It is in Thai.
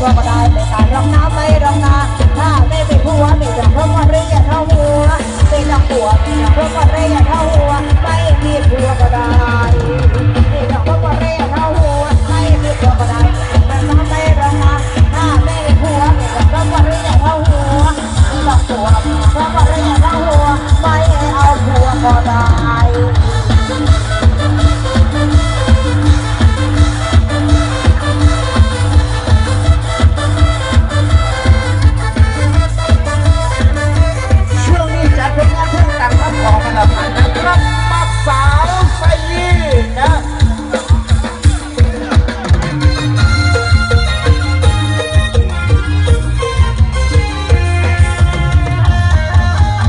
ก็มาได้ไม่การรองน้ำไม่รองนาถ้าไม่เป็ผัวไม่จะเพราะว่เรียกเท่าหัวเป็นนังหัวเพราะว่าเรียกเท่า